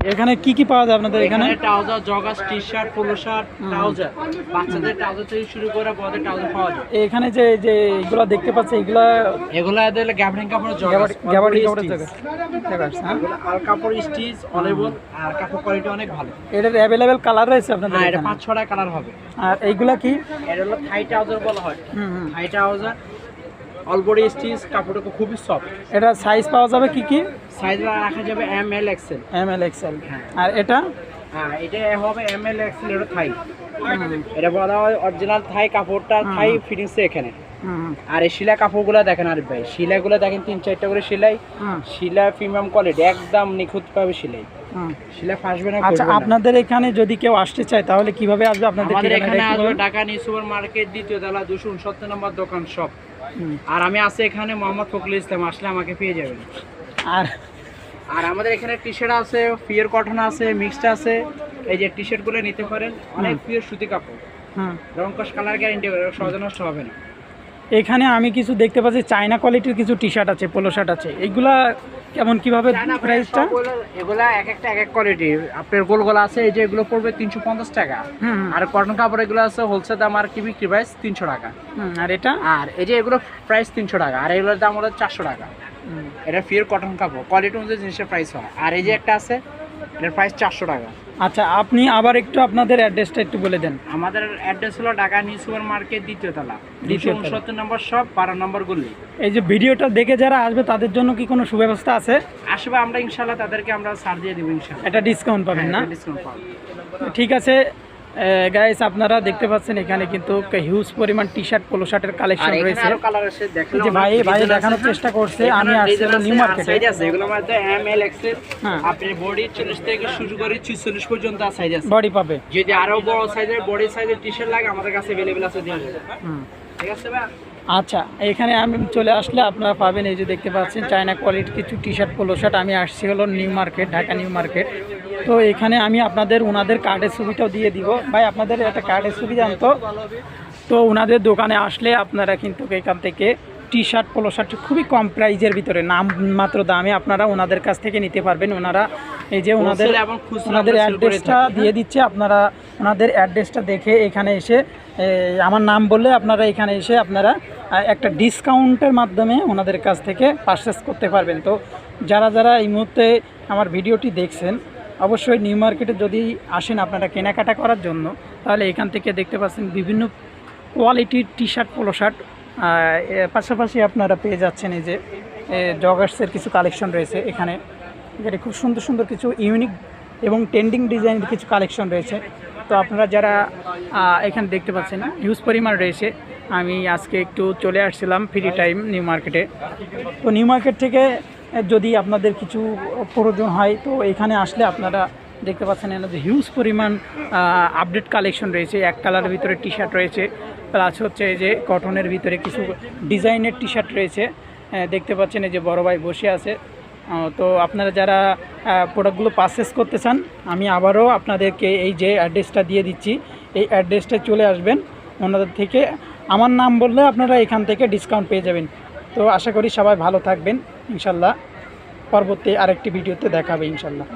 এখানে কি কি পাওয়া যায় আপনাদের এখানে trouser joggers T shirt polo shirt trouser বাচ্চাদের ট্রাউজার থেকে শুরু করে বড়দের ট্রাউজার পাওয়া যায়। এখানে যে যে এগুলো দেখতে পাচ্ছি এগুলা এগুলো এদের গ্যাবারিং কাপড় জগাস দেখা যাচ্ছে, হ্যাঁ। আর কাপড় স্টিচ অনেবল আর কাপড় কোয়ালিটি অনেক ভালো। এটার অ্যাভেলেবেল কালার রয়েছে আপনাদের হ্যাঁ এটা পাঁচ ছটা কালার হবে। আর এইগুলা কি? এটা হলো থাই ট্রাউজার বলা হয়। হুম হুম। Thai trouser all body stitch কাপড়টা খুবই সফট এটা সাইজ পাওয়া যাবে কি কি? সাইজ রাখা যাবে M L XL M L XL. আর এটা? হ্যাঁ এটা হবে এম এল এক্সেল এটা থাই। এটা বলা হয় অরিজিনাল থাই কাপড়টা থাই ফিটিংস এখানে। আর এই শিলা কাপড়গুলো দেখেন আরিফ ভাই শিলাগুলো দেখেন তিন চারটা করে সেলাই। শিলা প্রিমিয়াম কোয়ালিটি একদম নিখুঁত পাবে সেলাই শিলা ফাঁসবে না আচ্ছা আপনাদের এখানে যদি কেউ আসতে চায় তাহলে কীভাবে আসবে? আপনাদের এখানে আসবে ঢাকা নিউ সুপার মার্কেট দ্বিতীয় তলা দুশো উনসত্তর নম্বর দোকান সব। আর আমি আছি এখানে মোহাম্মদ ফখরুল ইসলাম আসলে আমাকে পেয়ে যাবেন। আর আর আমাদের এখানে টি শার্ট আছে পিওর কটন আছে মিক্সড আছে। এই যে টি শার্টগুলো নিতে পারেন অনেক পিওর সুতি কাপড়। হ্যাঁ রং কস কালার গ্যারেন্টি সহজে নষ্ট হবে না। এখানে আমি কিছু দেখতে পাচ্ছি চায়না কোয়ালিটির কিছু টি শার্ট আছে পোলো শার্ট আছে। এইগুলা কেমন কীভাবে প্রাইসটা এগুলা এক একটা এক এক কোয়ালিটি আপনার গোল গোল আছে এই যে এগুলো পড়বে তিনশো পঞ্চাশ টাকা। আর কটন কাপড় এগুলো আছে হোলসেল দাম আর কি বিক্রি প্রাইস তিনশো টাকা। আর এটা? আর এই যে এগুলো প্রাইস তিনশো টাকা আর এগুলোর দাম হলো চারশো টাকা। এটা ফিয়ার কটন কাপড় কোয়ালিটি অনুযায়ী জিনিসের প্রাইস হয়। আর এই যে একটা আছে এটার প্রাইস চারশো টাকা। আচ্ছা আপনি আবার একটু আপনাদের অ্যাড্রেসটা একটু বলে দেন। আমাদের অ্যাড্রেস হলো ঢাকা নিউ সুপার মার্কেট দ্বিতীয় তলা দ্বিতীয় উনসত্তর নম্বর সব বারো নম্বর গুলি। এই যে ভিডিওটা দেখে যারা আসবে তাদের জন্য কি কোনো সুব্যবস্থা আছে? আসবে আমরা ইনশাল্লাহ তাদেরকে আমরা সার দিয়ে দেবো ইনশাল্লাহ এটা ডিসকাউন্ট পাবেন না? ডিসকাউন্ট পাবেন। ঠিক আছে গাইস আপনারা দেখতে পাচ্ছেন এখানে কিন্তু হিউজ পরিমাণ টি শার্ট পোলো শার্টের আর কালেকশন এখানে রয়েছে আরো কালার আছে দেখেন এই যে ভাই ভাই দেখানোর চেষ্টা করছে আমি আসছি নিউ মার্কেটে সাইজ আছে এগুলোর মধ্যে এম এল এক্সেল হ্যাঁ। আপনার বডি 40 থেকে শুরু করে 46 পর্যন্ত সাইজ আছে বডি পাবে যদি আরো বড় সাইজের বডি সাইজের টি-শার্ট লাগে আমাদের কাছে अवेलेबल আছে দিয়ে দেবো হুম ঠিক আছে ভাই আচ্ছা এখানে আমি চলে আসলে আপনারা পাবেন এই যে দেখতে পাচ্ছেন চায়না কোয়ালিটির কিছু টি শার্ট পোলো শার্ট আমি আসছি হলো New Market Dhaka New Market তো এখানে আমি আপনাদের ওনাদের কার্ডের ছবিটাও দিয়ে দিব। ভাই আপনাদের একটা কার্ডের ছবি জানতো তো। ওনাদের দোকানে আসলে আপনারা কিন্তু এখান থেকে টি শার্ট পোলো শার্ট খুবই কম প্রাইজের ভিতরে নাম মাত্র দামে আপনারা ওনাদের কাছ থেকে নিতে পারবেন। ওনারা এই যে ওনাদের ওনাদের অ্যাড্রেসটা দিয়ে দিচ্ছে আপনারা ওনাদের অ্যাড্রেসটা দেখে এখানে এসে আমার নাম বললে আপনারা এখানে এসে আপনারা একটা ডিসকাউন্টের মাধ্যমে ওনাদের কাছ থেকে পারচেস করতে পারবেন। তো যারা যারা এই মুহূর্তে আমার ভিডিওটি দেখছেন অবশ্যই নিউ মার্কেটে যদি আসেন আপনারা কেনাকাটা করার জন্য, তাহলে এখান থেকে দেখতে পাচ্ছেন বিভিন্ন কোয়ালিটির টি শার্ট পোলো শার্ট পাশাপাশি আপনারা পেয়ে যাচ্ছেন এই যে জগার্সের কিছু কালেকশন রয়েছে এখানে। যেটা খুব সুন্দর সুন্দর কিছু ইউনিক এবং ট্রেন্ডিং ডিজাইনের কিছু কালেকশন রয়েছে। তো আপনারা যারা এখানে দেখতে পাচ্ছেন, হিউজ পরিমাণ রয়েছে। আমি আজকে একটু চলে আসছিলাম ফ্রি টাইম নিউ মার্কেটে। তো নিউ মার্কেট থেকে যদি আপনাদের কিছু প্রয়োজন হয়, তো এখানে আসলে আপনারা দেখতে পাচ্ছেন এখানে হিউজ পরিমাণ আপডেট কালেকশন রয়েছে। এক কালারের ভিতরে টি শার্ট রয়েছে প্লাস হচ্ছে এই যে কটনের ভিতরে কিছু ডিজাইনের টি শার্ট রয়েছে দেখতে পাচ্ছেন এই যে বড় ভাই বসে আছে। তো আপনারা যারা প্রোডাক্টগুলো পারচেস করতে চান, আমি আবারও আপনাদেরকে এই যে অ্যাড্রেসটা দিয়ে দিচ্ছি। এই অ্যাড্রেসটা চলে আসবেন। ওনাদের থেকে আমার নাম বললে আপনারা এখান থেকে ডিসকাউন্ট পেয়ে যাবেন। তো আশা করি সবাই ভালো থাকবেন ইনশাল্লাহ। পরবর্তী আরেকটি ভিডিওতে দেখাবে ইনশাল্লাহ।